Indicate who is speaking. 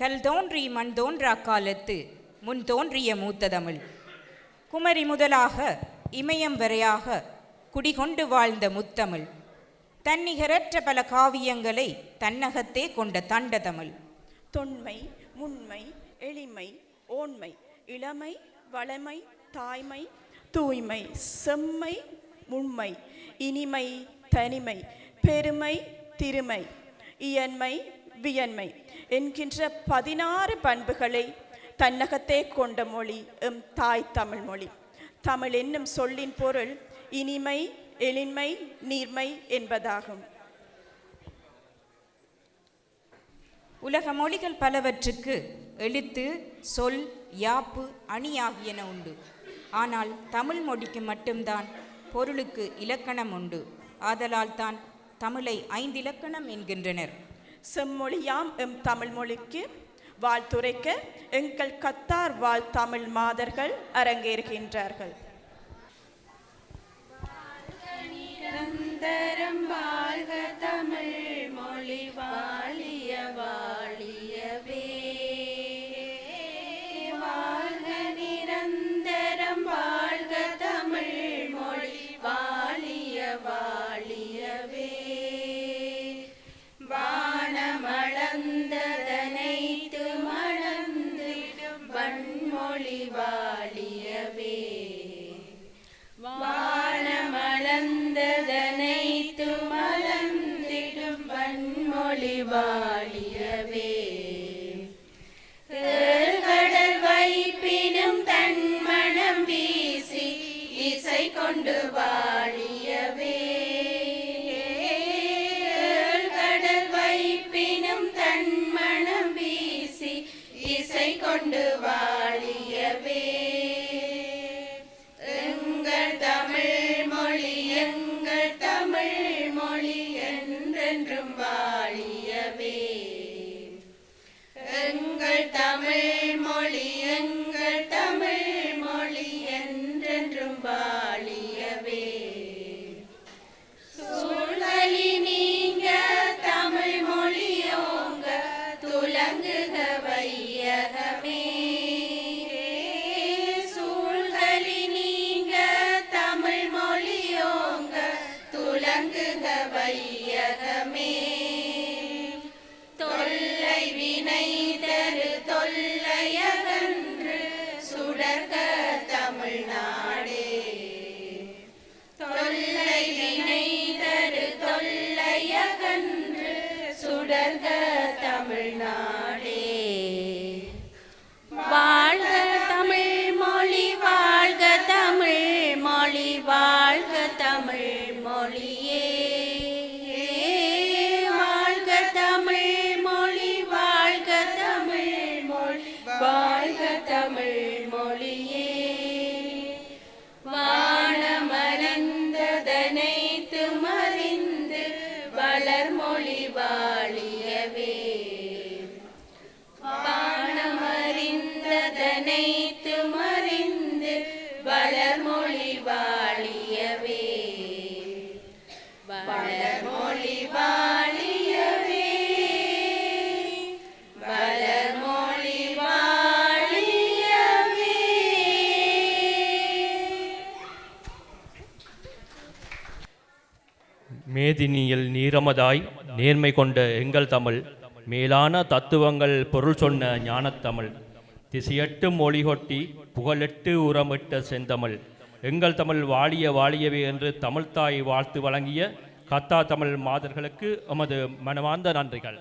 Speaker 1: கல் தோன்றி மண் தோன்றா காலத்து முன் தோன்றிய மூத்த தமிழ். குமரி முதலாக இமயம் வரையாக குடிகொண்டு வாழ்ந்த முத்தமிழ். தன்னிகரற்ற பல காவியங்களை தன்னகத்தே கொண்ட தண்ட தமிழ்.
Speaker 2: தொன்மை முன்மை எளிமை ஓண்மை இளமை வளமை தாய்மை தூய்மை செம்மை மும்மை இனிமை தனிமை பெருமை திருமை இயன்மை வியன்மை. என்கின்ற பதினாறு பண்புகளை தன்னகத்தே கொண்ட மொழி எம் தாய் தமிழ் மொழி. தமிழ் என்னும் சொல்லின் பொருள் இனிமை எளிமை நீர்மை என்பதாகும்.
Speaker 1: உலக மொழிகள் பலவற்றுக்கு எழுத்து சொல் யாப்பு அணி ஆகியன உண்டு. ஆனால் தமிழ் மொழிக்கு மட்டும்தான் பொருளுக்கு இலக்கணம் உண்டு. ஆதலால் தான் தமிழை ஐந்திலக்கணம் என்கின்றனர்.
Speaker 2: செம்மொழியாம் எம் தமிழ் மொழிக்கு வாழ்த்துரைக்க எங்கள் கத்தார் வாழ் தமிழ் மாதர்கள் அரங்கேறுகின்றார்கள்.
Speaker 3: நிரந்தரம் வாழ்க வாழியவே. கடல் வைப்பினும் தன்மணம் வீசி இசை கொண்டு வாழியவே. கடல் வைப்பினும் தன்மணம் வீசி இசை கொண்டு வா வை மலர் மொழி வாழியவே
Speaker 4: மேதினியில் நீரமதாய் நேர்மை கொண்ட எங்கள் தமிழ் மேலான தத்துவங்கள் பொருள் சொன்ன ஞானத்தமிழ் திசையட்டு மொழிகொட்டி புகழெட்டு உரமிட்ட செந்தமிழ். எங்கள் தமிழ் வாழிய வாழியவே என்று தமிழ்தாய் வாழ்த்து வழங்கிய கத்தா தமிழ் மாதர்களுக்கு எமது மனமார்ந்த நன்றிகள்.